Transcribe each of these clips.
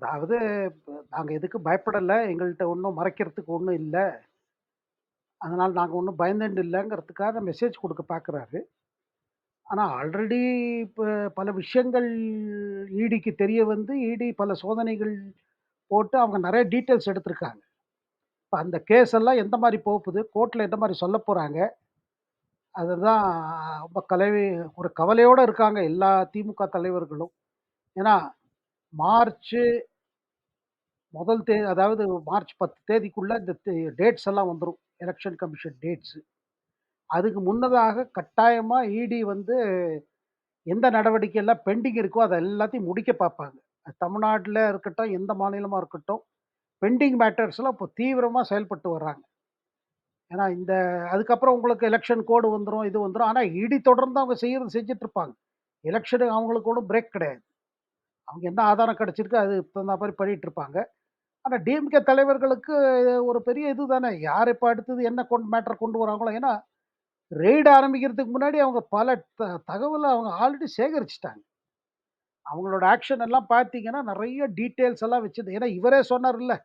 அதாவது நாங்கள் எதுக்கு எதுக்கும் எங்கள்கிட்ட ஒன்றும் மறைக்கிறதுக்கு ஒன்றும் இல்லை அதனால் நாங்கள் ஒன்றும் பயந்துண்டு இல்லைங்கிறதுக்காக மெசேஜ் கொடுக்க பார்க்குறாரு. ஆனால் ஆல்ரெடி இப்போ பல விஷயங்கள் ஈடிக்கு தெரிய வந்து, ஈடி பல சோதனைகள் போட்டு அவங்க நிறைய டீட்டெயில்ஸ் எடுத்திருக்காங்க. இப்போ அந்த கேஸ் எல்லாம் எந்த மாதிரி போகுது, கோர்ட்டில் எந்த மாதிரி சொல்லப் போகிறாங்க அதுதான் ரொம்ப கலவி ஒரு கவலையோடு இருக்காங்க எல்லா திமுக தலைவர்களும். ஏன்னா, மார்ச்சு முதல் தே அதாவது மார்ச் பத்து தேதிக்குள்ளே இந்த தே டேட்ஸ் எல்லாம் வந்துடும் எலெக்ஷன் கமிஷன் டேட்ஸு அதுக்கு முன்னதாக கட்டாயமாக இடி வந்து எந்த நடவடிக்கை எல்லாம் பெண்டிங் இருக்கோ, அதை எல்லாத்தையும் முடிக்க பார்ப்பாங்க. தமிழ்நாட்டில் இருக்கட்டும், எந்த மாநிலமாக இருக்கட்டும், பெண்டிங் மேட்டர்ஸ்லாம் இப்போ தீவிரமாக செயல்பட்டு வர்றாங்க. ஏன்னா இந்த அதுக்கப்புறம் உங்களுக்கு எலெக்ஷன் கோடு வந்துடும் இது வந்துடும் ஆனால் இடி தொடர்ந்து அவங்க செய்கிறது செஞ்சிட்ருப்பாங்க எலெக்ஷனுக்கு அவங்களுக்கு கூட பிரேக் கிடையாது. அவங்க என்ன ஆதாரம் கிடச்சிருக்கு அதுக்கு தகுந்த மாதிரி பண்ணிகிட்ருப்பாங்க ஆனால் டிஎம்கே தலைவர்களுக்கு ஒரு பெரிய இது தானே. யார் இப்போ அடுத்தது என்ன கொண்டு மேட்டர் கொண்டு வராங்களோ ஏன்னா, ரெய்டு ஆரம்பிக்கிறதுக்கு முன்னாடி அவங்க பல த தகவலை அவங்க ஆல்ரெடி சேகரிச்சிட்டாங்க அவங்களோட ஆக்ஷன் எல்லாம் பார்த்தீங்கன்னா, நிறைய டீட்டெயில்ஸ் எல்லாம் வச்சது. ஏன்னா இவரே சொன்னார் இல்லை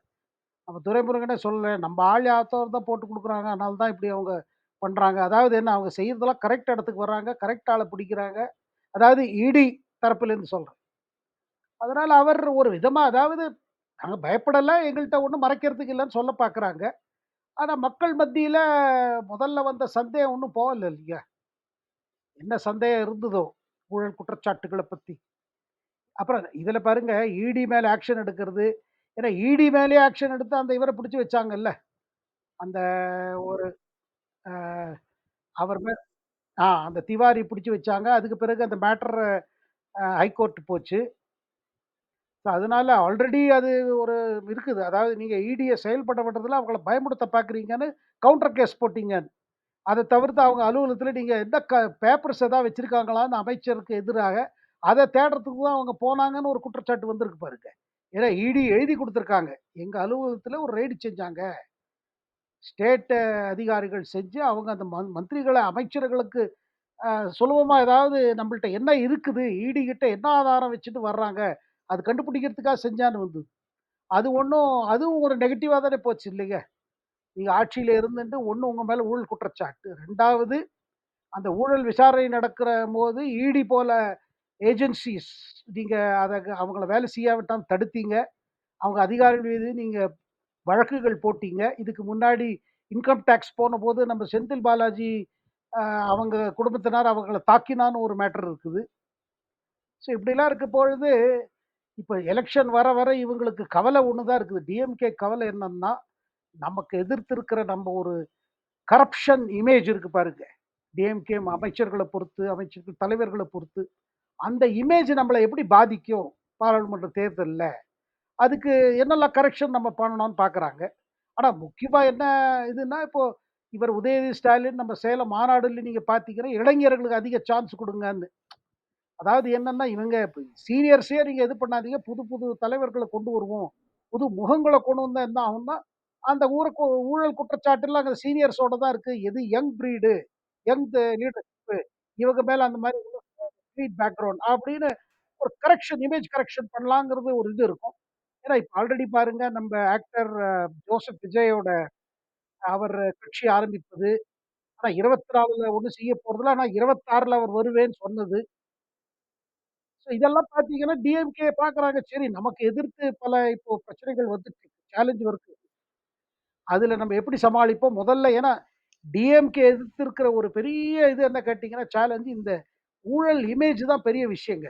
நம்ம துரைமுருகனே சொல்லலை நம்ம ஆள் யாத்தவர் தான் போட்டு கொடுக்குறாங்க அதனால தான் இப்படி அவங்க பண்ணுறாங்க அதாவது என்ன அவங்க செய்கிறதெல்லாம் கரெக்ட் இடத்துக்கு வர்றாங்க. கரெக்ட் ஆளை பிடிக்கிறாங்க. அதாவது இடி தரப்பிலேருந்து சொல்கிறேன் அதனால் அவர் ஒரு விதமாக அதாவது நாங்க பயப்படல. எங்கள்ட்ட ஒண்ணும் மறைக்கிறதுக்கு இல்லன்னு சொல்ல பார்க்குறாங்க. ஆனா மக்கள் மத்தியில முதல்ல வந்த சந்தேகம் ஒண்ணும் போகல இல்லையா? என்ன சந்தேகம் இருந்ததோ, ஊழல் குற்றச்சாட்டுகள பத்தி. அப்புறம் இதுல பாருங்க ஈடி மேல ஆக்ஷன் எடுக்கிறது. ஏன்னா ஈடி மேலயே ஆக்ஷன் எடுத்து அந்த இவர பிடிச்சு வச்சாங்கல்ல. அந்த ஒரு அவர் மேல் ஆ அந்த திவாரி பிடிச்சு வச்சாங்க. அதுக்கு பிறகு அந்த மேட்டர் ஹைகோர்ட் போச்சு. ஸோ அதனால ஆல்ரெடி அது ஒரு இருக்குது. அதாவது நீங்கள் இடியை செயல்பட விடுறதுல அவங்கள பயமுடுத்த பார்க்குறீங்கன்னு கவுண்டர் கேஸ் போட்டீங்க. அதை தவிர்த்து அவங்க அலுவலகத்தில் நீங்கள் எந்த க பேப்பர்ஸ் எதாவது வச்சுருக்காங்களான்னு அமைச்சருக்கு எதிராக, அதை தேடுறதுக்கு தான் அவங்க போனாங்கன்னு ஒரு குற்றச்சாட்டு வந்திருக்கு பாருங்க. ஏன்னா இடி எழுதி கொடுத்துருக்காங்க எங்கள் அலுவலகத்தில் ஒரு ரெய்டு செஞ்சாங்க. ஸ்டேட்டு அதிகாரிகள் செஞ்சு அவங்க அந்த மந் மந்திரிகளை அமைச்சர்களுக்கு சுலபமாக ஏதாவது நம்மள்ட்ட என்ன இருக்குது? ஈடி என்ன ஆதாரம் வச்சுட்டு வர்றாங்க? அது கண்டுபிடிக்கிறதுக்காக செஞ்சான்னு வந்தது. அது ஒன்றும் அதுவும் ஒரு நெகட்டிவாக தானே போச்சு இல்லைங்க? நீங்கள் ஆட்சியில் இருந்துட்டு ஒன்று உங்கள் மேலே ஊழல் குற்றச்சாட்டு. ரெண்டாவது அந்த ஊழல் விசாரணை நடக்கிறபோது ஈடி போல ஏஜென்சிஸ் நீங்கள் அதை அவங்கள வேலை செய்யாவிட்டால் தடுத்தீங்க. அவங்க அதிகாரிகள் மீது நீங்கள் வழக்குகள் போட்டீங்க. இதுக்கு முன்னாடி இன்கம் டேக்ஸ் போன போது நம்ம செந்தில் பாலாஜி அவங்க குடும்பத்தினார் அவங்கள தாக்கினான்னு ஒரு மேட்டர் இருக்குது. ஸோ இப்படிலாம் இருக்க பொழுது, இப்ப எலக்ஷன் வர வர இவங்களுக்கு கவலை ஒண்ணு தான் இருக்குது. டிஎம்கே கவலை என்னன்னா, நமக்கு எதிர்த்து இருக்கிற நம்ம ஒரு கரப்ஷன் இமேஜ் இருக்கு பாருங்க. டிஎம்கே அமைச்சர்கள பொறுத்து, அமைச்சர்கள் தலைவர்கள பொறுத்து. அந்த இமேஜ் நம்மள எப்படி பாதிக்கும்? பாராளுமன்ற தேர்தல்ல. அதுக்கு என்னெல்லாம் கரெக்ஷன் நம்ம பண்ணணும்னு பார்க்குறாங்க. ஆனா முக்கியமா என்ன இதுன்னா, இப்போ இவர் உதயநிதி ஸ்டாலின் நம்ம சேலம் மாநாடுல நீங்க பார்த்தீங்கன்னா, இளைஞர்களுக்கு அதிக சான்ஸ் குடுங்கன்னு. அதாவது என்னன்னா, இவங்க சீனியர்ஸே நீங்கள் இது பண்ணாதீங்க. புது புது தலைவர்களை கொண்டு வருவோம். புது முகங்களை கொண்டு வந்தால் என்ன ஆகும்னா, அந்த ஊருக்கு ஊழல் குற்றச்சாட்டுலாம் அங்கே சீனியர்ஸோட தான் இருக்குது எது யங் பிரீடு, யங் லீடர்ஷிப் இவங்க மேலே அந்த மாதிரி ஸ்ட்ரீட் பேக்ரவுண்ட் அப்படின்னு ஒரு கரெக்ஷன் இமேஜ் கரெக்ஷன் பண்ணலாங்கிறது ஒரு இது இருக்கும். ஏன்னா இப்போ ஆல்ரெடி பாருங்க நம்ம ஆக்டர் ஜோசப் விஜயோட அவர் கட்சி ஆரம்பிப்பது. ஆனா 24ல ஒண்ணும் செய்ய போகிறதுல ஆனால் இருபத்தாறில் அவர் வருவேன்னு சொன்னது. ஸோ இதெல்லாம் பார்த்தீங்கன்னா, டிஎம்கே பார்க்குறாங்க. சரி நமக்கு எதிர்த்து பல இப்போ பிரச்சனைகள் வந்துட்டு சேலஞ்ச் வருது. அதில் நம்ம எப்படி சமாளிப்போம்? முதல்ல ஏன்னா டிஎம்கே எதிர்த்து இருக்கிற ஒரு பெரிய இது என்ன கேட்டிங்கன்னா சேலஞ்சு இந்த ஊழல் இமேஜ் தான் பெரிய விஷயங்க.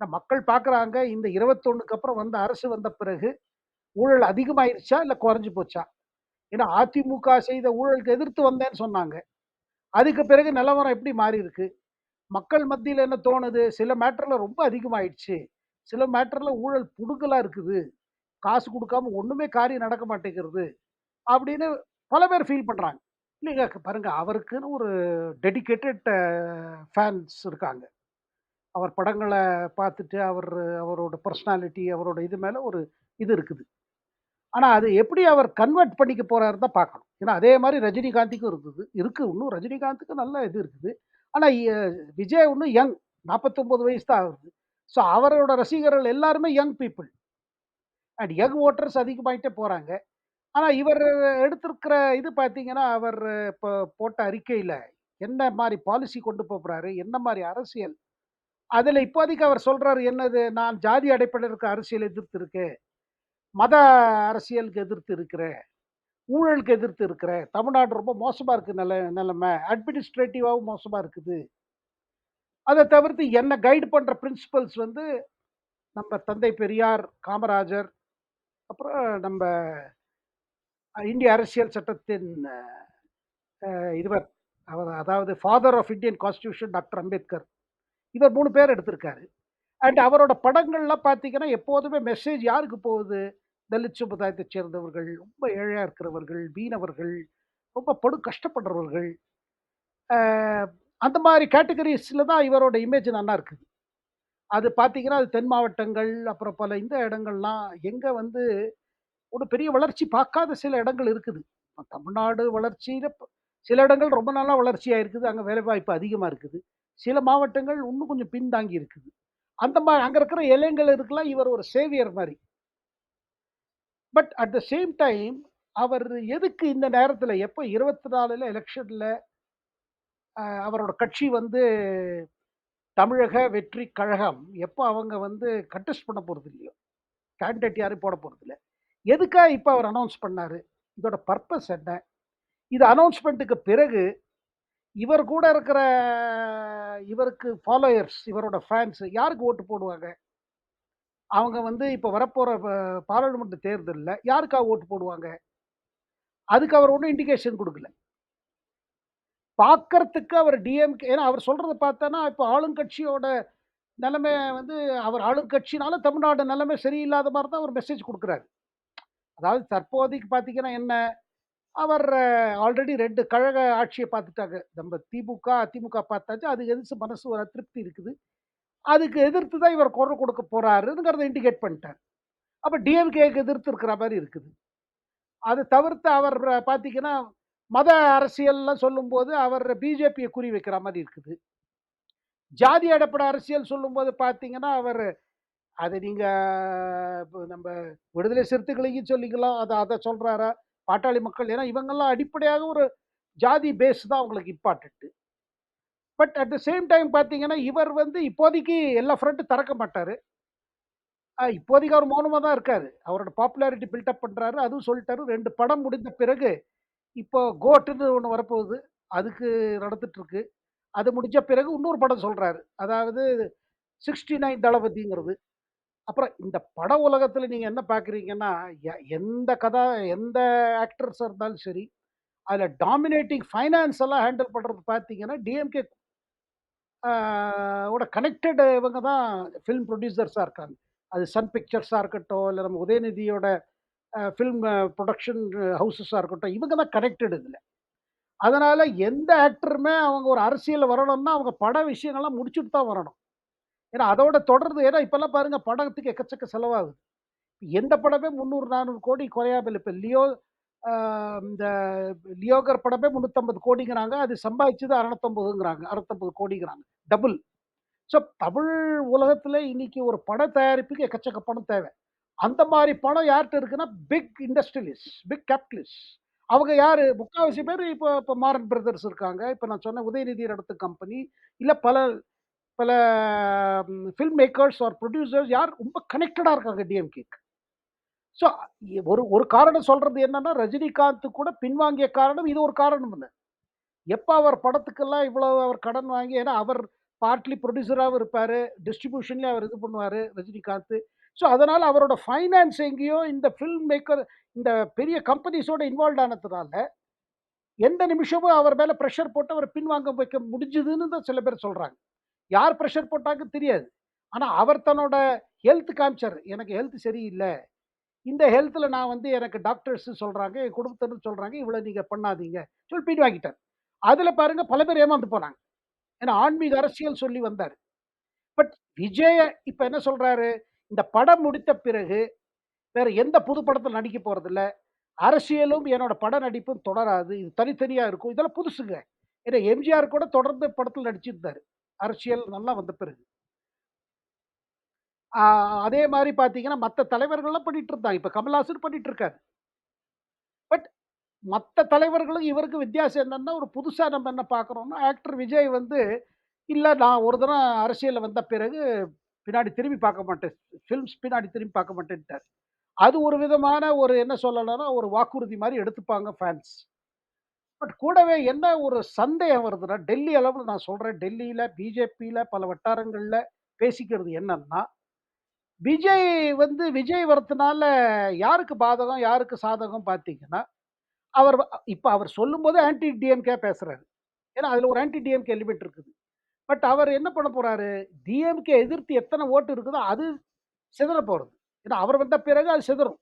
மக்கள் பார்க்குறாங்க. இந்த 21க்கு அப்புறம் வந்த அரசு வந்த பிறகு, ஊழல் அதிகமாயிருச்சா? இல்லை குறைஞ்சு போச்சா? ஏன்னா அதிமுக செய்த ஊழலுக்கு எதிர்த்து வந்தேன்னு சொன்னாங்க. அதுக்கு பிறகு நிலவரம் எப்படி மாறியிருக்கு? மக்கள் மத்தியில் என்ன தோணுது? சில மேட்டரில் ரொம்ப அதிகமாயிடுச்சு. சில மேட்டரில் ஊழல் புடுக்கலாக இருக்குது. காசு கொடுக்காம ஒன்றுமே காரியம் நடக்க மாட்டேங்கிறது. அப்படின்னு பல பேர் ஃபீல் பண்ணுறாங்க இல்லைங்க பாருங்கள் அவருக்குன்னு ஒரு டெடிக்கேட்டட் ஃபேன்ஸ் இருக்காங்க. அவர் படங்களை பார்த்துட்டு அவர் அவரோட பர்சனாலிட்டி அவரோட இது மேலே ஒரு இது இருக்குது. ஆனால் அது எப்படி அவர் கன்வெர்ட் பண்ணிக்க போகிறாரு தான் பார்க்கணும். ஏன்னா அதே மாதிரி ரஜினிகாந்திக்கும் இருக்குது இருக்குது இன்னும் ரஜினிகாந்துக்கு நல்ல இது இருக்குது. ஆனால் விஜய் ஒன்று யங் 49 வயசு தான் ஆகுது. ஸோ அவரோட ரசிகர்கள் எல்லாருமே young people. And young voters அதிகமாகிட்டே போகிறாங்க ஆனால் இவர் எடுத்திருக்கிற இது பார்த்தீங்கன்னா, அவர் இப்போ போட்ட அறிக்கையில் என்ன மாதிரி பாலிசி கொண்டு போகிறாரு என்ன மாதிரி அரசியல், அதில் இப்போதைக்கு அவர் சொல்கிறார் என்னது, நான் ஜாதி அடிப்படையில் இருக்க அரசியல் எதிர்த்து இருக்கேன். மத அரசியலுக்கு எதிர்த்து இருக்கிறேன். ஊழலுக்கு எதிர்த்து இருக்கிறேன். தமிழ்நாடு ரொம்ப மோசமாக இருக்குது நில நிலைமை அட்மினிஸ்ட்ரேட்டிவாகவும் மோசமாக இருக்குது. அதை தவிர்த்து என்னை கைடு பண்ணுற பிரின்சிபல்ஸ் வந்து நம்ம தந்தை பெரியார், காமராஜர், அப்புறம் நம்ம இந்திய அரசியல் சட்டத்தின் இதுவர் அவர் அதாவது father of Indian constitution doctor Ambedkar. இவர் மூணு பேர் எடுத்திருக்காரு. அண்ட் அவரோட படங்கள்லாம் பார்த்தீங்கன்னா, எப்போதுமே மெசேஜ் யாருக்கு போகுது? தலித் சமுதாயத்தைச் சேர்ந்தவர்கள், ரொம்ப ஏழையாக இருக்கிறவர்கள், மீனவர்கள், ரொம்ப படு கஷ்டப்படுறவர்கள். அந்த மாதிரி கேட்டகரிஸில் தான் இவரோட இமேஜ் நல்லா இருக்குது. அது பார்த்தீங்கன்னா, அது தென் மாவட்டங்கள், அப்புறம் பல இந்த இடங்கள்லாம் எங்கே வந்து ஒரு பெரிய வளர்ச்சி பார்க்காத சில இடங்கள் இருக்குது. தமிழ்நாடு வளர்ச்சியில் சில இடங்கள் ரொம்ப நாளாக வளர்ச்சியாக இருக்குது. அங்கே வேலைவாய்ப்பு அதிகமாக இருக்குது. சில மாவட்டங்கள் இன்னும் கொஞ்சம் பின்தாங்கி இருக்குது. அந்த மா அங்கே இருக்கிற இளைஞர்களுக்கெல்லாம் இவர் ஒரு சேவியர் மாதிரி but at the same time அவர் எதுக்கு இந்த நேரத்தில் எப்போ இருபத்தி நாலில் எலெக்ஷனில் அவரோட கட்சி வந்து தமிழக வெற்றி கழகம் எப்போ அவங்க வந்து கண்டெஸ்ட் பண்ண போகிறது இல்லையோ, கேண்டிடேட் யாரும் போட போறதில்ல. எதுக்காக இப்போ அவர் அனௌன்ஸ் பண்ணார் இதோட பர்பஸ் என்ன? இது அனௌன்ஸ்மெண்ட்டுக்கு பிறகு, இவர் கூட இருக்கிற இவருக்கு ஃபாலோயர்ஸ், இவரோட ஃபேன்ஸ் யாருக்கு ஓட்டு போடுவாங்க? அவங்க வந்து இப்போ வரப்போகிற ப பாராளுமன்ற தேர்தலில் யாருக்காக ஓட்டு போடுவாங்க? அதுக்கு அவர் ஒன்றும் இண்டிகேஷன் கொடுக்கல பார்க்கறதுக்கு அவர் டிஎம்கே ஏன்னா அவர் சொல்கிறத பார்த்தோன்னா, இப்போ ஆளுங்கட்சியோட நிலைமை வந்து அவர் ஆளுங்கட்சினால தமிழ்நாடு நிலைமை சரியில்லாத மாதிரி தான் அவர் மெசேஜ் கொடுக்குறாரு அதாவது தற்போதைக்கு பார்த்தீங்கன்னா என்ன, அவர் ஆல்ரெடி ரெண்டு கழக ஆட்சியை பார்த்துட்டாங்க. நம்ம திமுக, அதிமுக பார்த்தாச்சு. அதுக்கு எதிர்த்து மனசு ஒரு அதிருப்தி இருக்குது. அதுக்கு எதிர்த்து தான் இவர் குரல் கொடுக்க போகிறாருங்கிறத இண்டிகேட் பண்ணிட்டார். அப்போ டிஎம்கேக்கு எதிர்த்து இருக்கிற மாதிரி இருக்குது. அது தவிர்த்து அவர் பார்த்தீங்கன்னா, மத அரசியல்லாம் சொல்லும்போது அவர் பிஜேபியை குறி வைக்கிற மாதிரி இருக்குது. ஜாதி அடிப்படை அரசியல் சொல்லும்போது பார்த்தீங்கன்னா, அவர் அதை நீங்கள் நம்ம விடுதலை சிறுத்தைகளையும் சொல்லிக்கலாம். அதை அதை சொல்கிறாரா பாட்டாளி மக்கள் ஏன்னா இவங்கெல்லாம் அடிப்படையாக ஒரு ஜாதி பேஸ் தான் அவங்களுக்கு important but at the same time பார்த்தீங்கன்னா, இவர் வந்து இப்போதைக்கு எல்லா ஃப்ரண்ட் திறக்க மாட்டார். இப்போதைக்கு அவர் மௌனமாக தான் இருக்கார். அவரோட பாப்புலாரிட்டி பில்டப் பண்ணுறாரு அதுவும் சொல்லிட்டாரு. ரெண்டு படம் முடிந்த பிறகு, இப்போ கோட்டுன்னு ஒன்று வரப்போகுது. அதுக்கு நடந்துட்டுருக்கு. அது முடிஞ்ச பிறகு இன்னொரு படம் சொல்கிறாரு அதாவது 69 தளபதிங்கிறது. அப்புறம் இந்த பட உலகத்தில் நீங்கள் என்ன பார்க்குறீங்கன்னா, எ எந்த கதா எந்த ஆக்டர்ஸாக இருந்தாலும் சரி, அதில் டாமினேட்டிங் ஃபைனான்ஸ் எல்லாம் ஹேண்டில் பண்ணுறது பார்த்தீங்கன்னா, டிஎம்கே ஓட கனெக்டட் இவங்க தான் ஃபில்ம் ப்ரொடியூசர்ஸாக இருக்காங்க. அது சன் பிக்சர்ஸாக இருக்கட்டும், இல்லை நம்ம உதயநிதியோட ஃபிலிம் ஃபில்ம் புரொடக்ஷன் இருக்கட்டும், இவங்க தான் கனெக்டட் இதில் அதனால் எந்த ஆக்டருமே அவங்க ஒரு அரசியலில் வரணும்னா, அவங்க பட விஷயங்கள்லாம் முடிச்சுட்டு தான் வரணும். ஏன்னா அதோட தொடர்ந்து ஏன்னா இப்போல்லாம் பாருங்கள் படத்துக்கு எக்கச்சக்க செலவாகுது. எந்த படமே 300, 400 கோடி குறையாமல் இப்போ லியோ இந்த லியோகர் படமே 350 கோடிங்கிறாங்க. அது சம்பாதிச்சது 650ங்கிறாங்க. 650 கோடிங்கிறாங்க. டபுள். ஸோ தமிழ் உலகத்தில் இன்னைக்கு ஒரு பட தயாரிப்புக்கு எக்கச்சக்க பணம் தேவை. அந்த மாரி பணம் யார்ட்ட இருக்குன்னா, பிக் இண்டஸ்ட்ரியலிஸ்ட், பிக் கேபிட்டலிஸ்ட். அவங்க யாரு? முக்காவாசி பேரு இப்போ இப்போ மாறன் பிரதர்ஸ் இருக்காங்க. இப்ப நான் சொன்ன உதயநிதி நடத்தும் கம்பெனி, இல்ல பல பல ஃபில்ம் மேக்கர்ஸ் ஆர் புரொடியூசர்ஸ் யார் ரொம்ப கனெக்டடா இருக்காங்க டிஎம்கேக்கு. ஸோ ஒரு ஒரு காரணம் சொல்கிறது என்னன்னா, ரஜினிகாந்த் கூட பின்வாங்கிய காரணம் இது ஒரு காரணம் இல்லை எப்போ அவர் படத்துக்கெல்லாம் இவ்வளோ அவர் கடன் வாங்கி ஏன்னா அவர் பார்ட்லி ப்ரொடியூசராகவும் இருப்பார் டிஸ்ட்ரிபியூஷன்லேயும் அவர் இது பண்ணுவார் ரஜினிகாந்த். ஸோ அதனால் அவரோட ஃபைனான்ஸ் எங்கேயோ இந்த ஃபில்ம் மேக்கர் இந்த பெரிய கம்பெனிஸோட இன்வால்வ் ஆனதுனால, எந்த நிமிஷமும் அவர் மேலே ப்ரெஷர் போட்டு அவர் பின்வாங்க வைக்க முடிஞ்சுதுன்னு தான் சில பேர் சொல்கிறாங்க யார் ப்ரெஷர் போட்டாங்க தெரியாது. ஆனால் அவர் தன்னோட ஹெல்த் காமிச்சார் எனக்கு ஹெல்த் சரியில்லை இந்த ஹெல்த்ல நான் வந்து எனக்கு டாக்டர்ஸ் சொல்றாங்க, என் குடும்பத்தினர் சொல்றாங்க, இவ்வளவு நீங்க பண்ணாதீங்க. சொல்லி பின்வாங்கிட்டார். அதுல பாருங்க பல பேர் ஏமாந்து போனாங்க. ஏன்னா ஆன்மீக அரசியல் சொல்லி வந்தாரு. பட் விஜய இப்ப என்ன சொல்றாரு? இந்த படம் முடித்த பிறகு, வேற எந்த புது படத்துல நடிக்க போறதில்ல. அரசியலும் என்னோட பட நடிப்பும் தொடராது. இது தனித்தனியா இருக்கும். இதெல்லாம் புதுசுங்க. ஏன்னா எம்ஜிஆர் கூட தொடர்ந்து படத்துல நடிச்சிருந்தாரு. அரசியல் நல்லா வந்த பிறகு. அதே மாதிரி பார்த்தீங்கன்னா, மற்ற தலைவர்கள்லாம் பண்ணிட்டு இருந்தாங்க. இப்போ கமல்ஹாசன் பண்ணிட்டு இருக்காரு. பட் மற்ற தலைவர்களும் இவருக்கு வித்தியாசம் என்னன்னா, ஒரு புதுசாக நம்ம என்ன பார்க்குறோம்னா, ஆக்டர் விஜய் வந்து, இல்லை நான் ஒரு தரம் அரசியலில் வந்த பிறகு பின்னாடி திரும்பி பார்க்க மாட்டேன். ஃபில்ம்ஸ் பின்னாடி திரும்பி பார்க்க மாட்டேன்ட்டார் அது ஒரு விதமான ஒரு என்ன சொல்லலாம்னா, ஒரு வாக்குறுதி மாதிரி எடுத்துப்பாங்க ஃபேன்ஸ். பட் கூடவே என்ன ஒரு சந்தேகம் வருதுன்னா, டெல்லி அளவில் நான் சொல்கிறேன் டெல்லியில் பிஜேபியில் பல வட்டாரங்களில் பேசிக்கிறது என்னன்னா, விஜய் வந்து விஜய் வரத்துனால யாருக்கு பாதகம், யாருக்கு சாதகம் பார்த்தீங்கன்னா, அவர் இப்போ அவர் சொல்லும்போது ஆன்டி டிஎம்கே பேசுகிறாரு ஏன்னா, அதில் ஒரு ஆன்டி டிஎம்கே எலிமெண்ட் இருக்குது. பட் அவர் என்ன பண்ண போகிறாரு டிஎம்கே எதிர்த்து எத்தனை ஓட்டு இருக்குதோ, அது சிதற போகிறது ஏன்னா, அவர் வந்த பிறகு அது சிதறும்.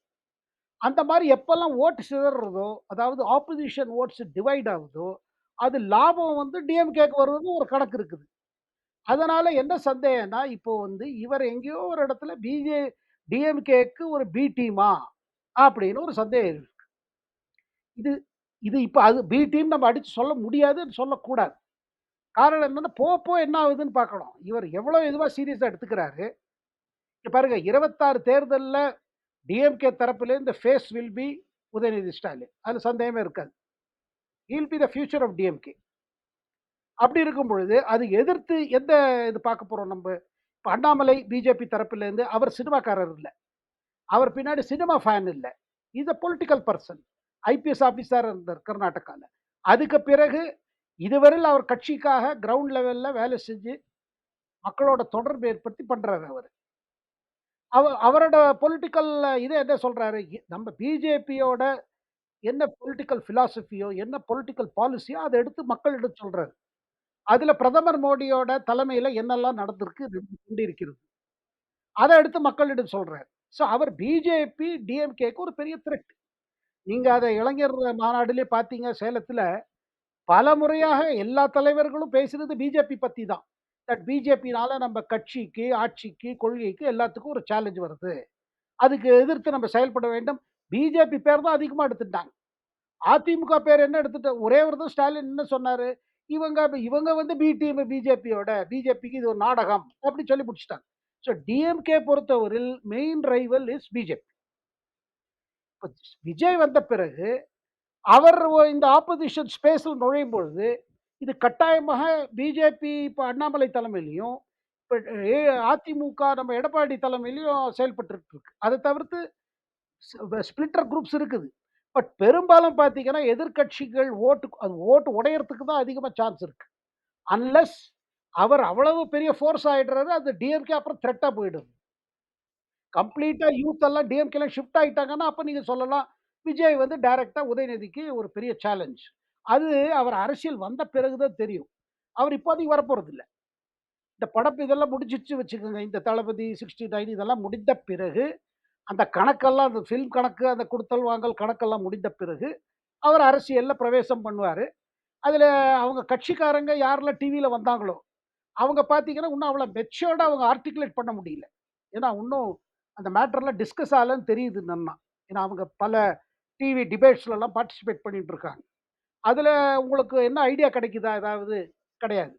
அந்த மாதிரி எப்போல்லாம் ஓட்டு சிதறதோ அதாவது ஆப்போசிஷன் ஓட்ஸ் டிவைட் ஆகுதோ, அது லாபம் வந்து டிஎம்கேக்கு வருதுன்னு ஒரு கணக்கு இருக்குது. அதனால என்ன சந்தேகம்னா, இப்போ வந்து இவர் எங்கேயோ ஒரு இடத்துல பிஜே டிஎம்கேக்கு ஒரு பி டீமா? அப்படின்னு ஒரு சந்தேகம் இருக்கு. இது இது இப்போ அது பி டீம் நம்ம அடிச்சு சொல்ல முடியாதுன்னு சொல்லக்கூடாது. காரணம் என்னன்னா, போப்போ என்ன ஆகுதுன்னு பார்க்கணும். இவர் எவ்வளோ இதுவாக சீரியஸாக எடுத்துக்கிறாரு. இப்போ பாருங்க இருபத்தாறு தேர்தலில் டிஎம்கே தரப்புலேருந்து face will be Udhayanidhi Stalin. அதுல சந்தேகமே இருக்காது. He will be the future of DMK. அப்படி இருக்கும் பொழுது, அது எதிர்த்து எந்த இது பார்க்க போகிறோம் நம்ம? இப்போ அண்ணாமலை பிஜேபி தரப்புலேருந்து அவர் சினிமாக்காரர் இல்லை. அவர் பின்னாடி சினிமா ஃபேன் இல்லை. Is a political person IPS ஆஃபீஸராக இருந்தார் கர்நாடகாவில் அதுக்கு பிறகு இதுவரையில் அவர் கட்சிக்காக கிரவுண்ட் லெவலில் வேலை செஞ்சு, மக்களோட தொடர்பு ஏற்படுத்தி பண்ணுறார் அவர். அவ அவரோட பொலிட்டிக்கல் இதை என்ன சொல்கிறாரு நம்ம பிஜேபியோட என்ன பொலிட்டிக்கல் ஃபிலாசபியோ என்ன பொலிட்டிக்கல் பாலிசியோ அதை எடுத்து மக்களிடம் சொல்கிறாரு அதுல பிரதமர் மோடியோட தலைமையில என்னெல்லாம் நடந்திருக்கு, கொண்டிருக்கிறது. அதை எடுத்து மக்களிடம் சொல்றாரு. ஸோ அவர் பிஜேபி, டிஎம்கேக்கு ஒரு பெரிய த்ரெட். நீங்க அதை இளைஞர் மாநாடுலேயே பார்த்தீங்க சேலத்துல, பல முறையாக எல்லா தலைவர்களும் பேசுறது பிஜேபி பத்தி தான். தட் பிஜேபினால நம்ம கட்சிக்கு, ஆட்சிக்கு, கொள்கைக்கு எல்லாத்துக்கும் ஒரு சேலஞ்ச் வருது. அதுக்கு எதிர்த்து நம்ம செயல்பட வேண்டும். பிஜேபி பேர் தான் அதிகமாக எடுத்துட்டாங்க. அதிமுக பேர் என்ன எடுத்துட்டு ஒரே ஒரு தான் ஸ்டாலின் என்ன சொன்னாரு, இவங்க இவங்க வந்து பி டீம் பிஜேபியோட, பிஜேபிக்கு இது ஒரு நாடகம் அப்படி சொல்லி முடிச்சுட்டாங்க. ஸோ டிஎம்கே பொறுத்தவரையில் main rival is BJP. Vijay வந்த பிறகு, அவர் இந்த ஆப்போசிஷன் ஸ்பேஸில் நுழையும் பொழுது, இது கட்டாயமாக பிஜேபி இப்போ அண்ணாமலை தலைமையிலையும் இப்போ அதிமுக நம்ம எடப்பாடி தலைமையிலையும் செயல்பட்டு இருக்கு. அதை தவிர்த்து ஸ்பிளிட்டர் குரூப்ஸ் இருக்குது. பட் பெரும்பாலும் பார்த்தீங்கன்னா, எதிர்க்கட்சிகள் ஓட்டு அது ஓட்டு உடையறதுக்கு தான் அதிகமாக சான்ஸ் இருக்கு. அன்லெஸ் அவர் அவ்வளவு பெரிய ஃபோர்ஸ் ஆகிடுறாரு அது டிஎம்கே அப்புறம் த்ரெட்டாக போயிடுது. கம்ப்ளீட்டாக யூத் எல்லாம் டிஎம்கேலாம் ஷிஃப்ட் ஆகிட்டாங்கன்னா அப்போ நீங்கள் சொல்லலாம், விஜய் வந்து டைரெக்டாக உதயநிதிக்கு ஒரு பெரிய சேலஞ்ச். அது அவர் அரசியல் வந்த பிறகு தான் தெரியும். அவர் இப்போதைக்கு வரப்போறதில்ல. இந்த படப்பு இதெல்லாம் முடிச்சிச்சு வச்சுக்கோங்க. இந்த தளபதி 69 இதெல்லாம் முடிந்த பிறகு, அந்த கணக்கெல்லாம் அந்த ஃபில்ம் கணக்கு, அந்த கொடுத்தல் வாங்கல் கணக்கெல்லாம் முடிந்த பிறகு, அவர் அரசியலில் பிரவேசம் பண்ணுவார் அதில் அவங்க கட்சிக்காரங்க யாரெல்லாம் டிவியில் வந்தாங்களோ, அவங்க பார்த்தீங்கன்னா, இன்னும் அவ்வளோ மெச்சோர்டாக அவங்க ஆர்டிகுலேட் பண்ண முடியல. ஏன்னா, இன்னும் அந்த மேட்டர்லாம் டிஸ்கஸ் ஆகலன்னு தெரியுது நன்னா. ஏன்னா, அவங்க பல டிவி டிபேட்ஸ்லலாம் பார்ட்டிசிபேட் பண்ணிட்டு இருக்காங்க. அதில் உங்களுக்கு என்ன ஐடியா கிடைக்குதா ஏதாவது? கிடையாது.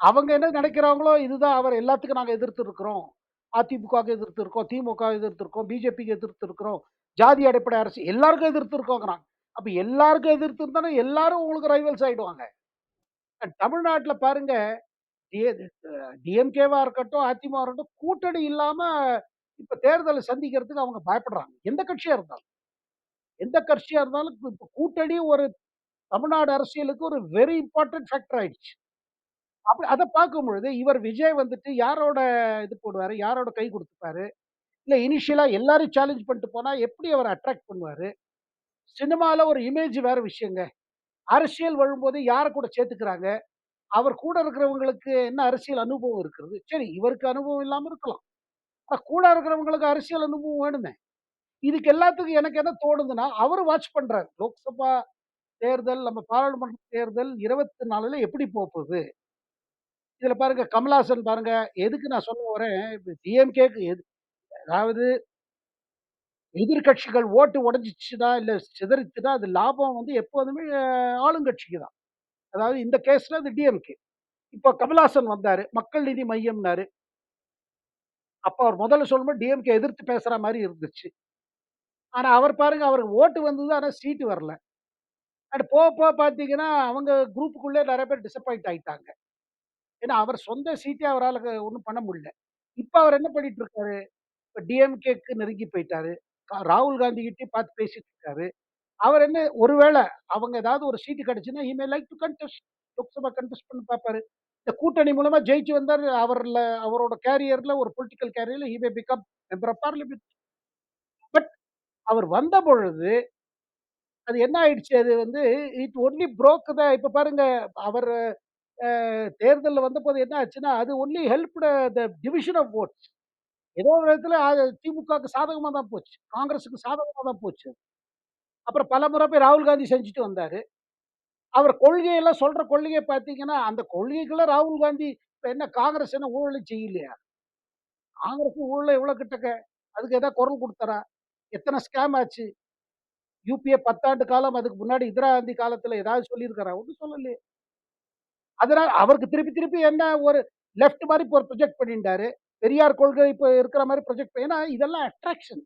அவங்க என்ன நினைக்கிறாங்களோ, இதுதான் அவர் எல்லாத்துக்கும் நாங்கள் எதிர்த்து இருக்கிறோம். அதிமுகவுக்கு எதிர்த்து இருக்கோம், திமுக எதிர்த்து இருக்கோம், பிஜேபிக்கு எதிர்த்து இருக்கிறோம், ஜாதி அடிப்படை அரசு எல்லாருக்கும் எதிர்த்து இருக்கோங்கிறாங்க. அப்போ எல்லாருக்கும் எதிர்த்து இருந்தா எல்லாரும் உங்களுக்கு ரைவல்ஸ் ஆகிடுவாங்க தமிழ்நாட்டில் பாருங்க, டிஎம்கேவாக டிஎம்கேவா இருக்கட்டும், அதிமுக இருக்கட்டும், கூட்டணி இல்லாமல் இப்போ தேர்தலை சந்திக்கிறதுக்கு அவங்க பயப்படுறாங்க. எந்த கட்சியாக இருந்தாலும். எந்த கட்சியாக இருந்தாலும் இப்போ கூட்டணி ஒரு தமிழ்நாடு அரசியலுக்கு ஒரு வெரி இம்பார்ட்டன்ட் ஃபேக்டர் ஆயிடுச்சு. அப்படி அத பார்க்கும்பொழுது, இவர் விஜய் வந்துட்டு யாரோட இது போடுவாரு? யாரோட கை கொடுத்துப்பாரு இல்ல இனிஷியலா எல்லாரும் சேலஞ்ச் பண்ணிட்டு போனா எப்படி அவர் அட்ராக்ட் பண்ணுவாரு? சினிமால ஒரு இமேஜ் வேற விஷயங்க. அரசியல் வரும்போது யாரை கூட சேர்த்துக்கிறாங்க? அவர் கூட இருக்கிறவங்களுக்கு என்ன அரசியல் அனுபவம் இருக்கிறது? சரி, இவருக்கு அனுபவம் இல்லாம இருக்கலாம். ஆனா கூட இருக்கிறவங்களுக்கு அரசியல் அனுபவம் வேணுமே. இதுக்கு எல்லாத்துக்கும் எனக்கு என்ன தோணுதுன்னா, அவர் வாட்ச் பண்றாரு. லோக்சபா தேர்தல், நம்ம பாராளுமன்ற தேர்தல் 24ல எப்படி போப்போது? இதில் பாருங்க கமல்ஹாசன் பாருங்க, எதுக்கு நான் சொல்ல வரேன், இப்போ டிஎம்கேக்கு எது அதாவது எதிர்க்கட்சிகள் ஓட்டு உடஞ்சிச்சுதா இல்லை சிதறிச்சுதா அது லாபம் வந்து எப்போதுமே ஆளுங்கட்சிக்கு தான். அதாவது இந்த கேஸில் அது டிஎம்கே. இப்போ கமல்ஹாசன் வந்தார் மக்கள் நீதி மையம்னாரு. அப்போ அவர் முதல்ல சொல்லும்போது டிஎம்கே எதிர்த்து பேசுகிற மாதிரி இருந்துச்சு. ஆனால் அவர் பாருங்க அவருக்கு ஓட்டு வந்தது. ஆனால் சீட்டு வரல. அண்ட் போக போக பார்த்தீங்கன்னா, அவங்க குரூப்புக்குள்ளே நிறைய பேர் டிசப்பாயிண்ட் ஆயிட்டாங்க. ஏன்னா அவர் சொந்த சீட்டே அவரால் ஒன்றும் பண்ண முடியல. இப்போ அவர் என்ன பண்ணிட்டு இருக்காரு? இப்போ டிஎம்கேக்கு நெருங்கி போயிட்டாரு. ராகுல் காந்தி பார்த்து பேசிட்டு இருக்காரு. அவர் என்ன ஒருவேளை அவங்க ஏதாவது ஒரு சீட்டு கிடைச்சுன்னா, இமே மே like to contest Lok Sabha contest பண்ணி பார்ப்பாரு. இந்த கூட்டணி மூலமா ஜெயிச்சு வந்தார் அவர்ல அவரோட கேரியர்ல ஒரு political கேரியர்ல he may become member of parliament but அவர் வந்த பொழுது அது என்ன ஆயிடுச்சு அது வந்து இட் ஒன்லி ப்ரோக் தான் இப்போ பாருங்க அவர் தேர்தலில் வந்தபோது என்ன ஆச்சுன்னா, அது only helped the division of votes ஏதோ ஒரு விதத்துல அது திமுகவுக்கு சாதகமாக தான் போச்சு. காங்கிரஸுக்கு சாதகமாக தான் போச்சு. அப்புறம் பலமுறை போய் ராகுல் காந்தி செஞ்சுட்டு வந்தார் அவர் கொள்கையெல்லாம் சொல்கிற கொள்கையை பார்த்தீங்கன்னா, அந்த கொள்கைக்குள்ளே ராகுல் காந்தி இப்போ என்ன காங்கிரஸ் என்ன ஊழலும் செய்யலையா? காங்கிரஸும் ஊழல எவ்வளோ கிட்டக்க? அதுக்கு ஏதாவது குரல் குடுத்தாரா? எத்தனை ஸ்கேம் ஆச்சு? யூபிஏ பத்தாண்டு காலம் அதுக்கு முன்னாடி இந்திரா காந்தி காலத்தில் ஏதாவது சொல்லியிருக்காரா? ஒன்றும் சொல்லலையே. அதனால் அவருக்கு திருப்பி திருப்பி என்ன ஒரு லெஃப்ட் மாதிரி இப்போ ஒரு ப்ரொஜெக்ட் பண்ணிட்டாரு. பெரியார் கொள்கை இப்போ இருக்கிற மாதிரி ப்ரொஜெக்ட் ஏன்னா இதெல்லாம் அட்ராக்ஷன்.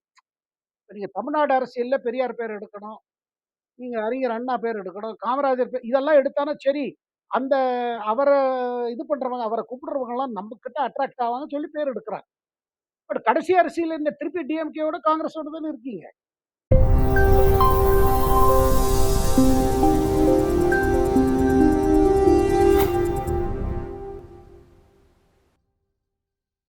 இப்போ நீங்கள் தமிழ்நாடு அரசியலில் பெரியார் பேர் எடுக்கணும். நீங்கள் அறிஞர் அண்ணா பேர் எடுக்கணும். காமராஜர் பேர் இதெல்லாம் எடுத்தானா சரி, அந்த அவரை இது பண்ணுறவங்க அவரை கூப்பிடுறவங்கலாம் நம்மக்கிட்ட அட்ராக்ட் ஆவாங்கன்னு சொல்லி பேர் எடுக்கிறாங்க பட் கடைசி அரசியலில் இந்த திருப்பி டிஎம்கேவோட காங்கிரஸோட தானே இருக்கீங்க.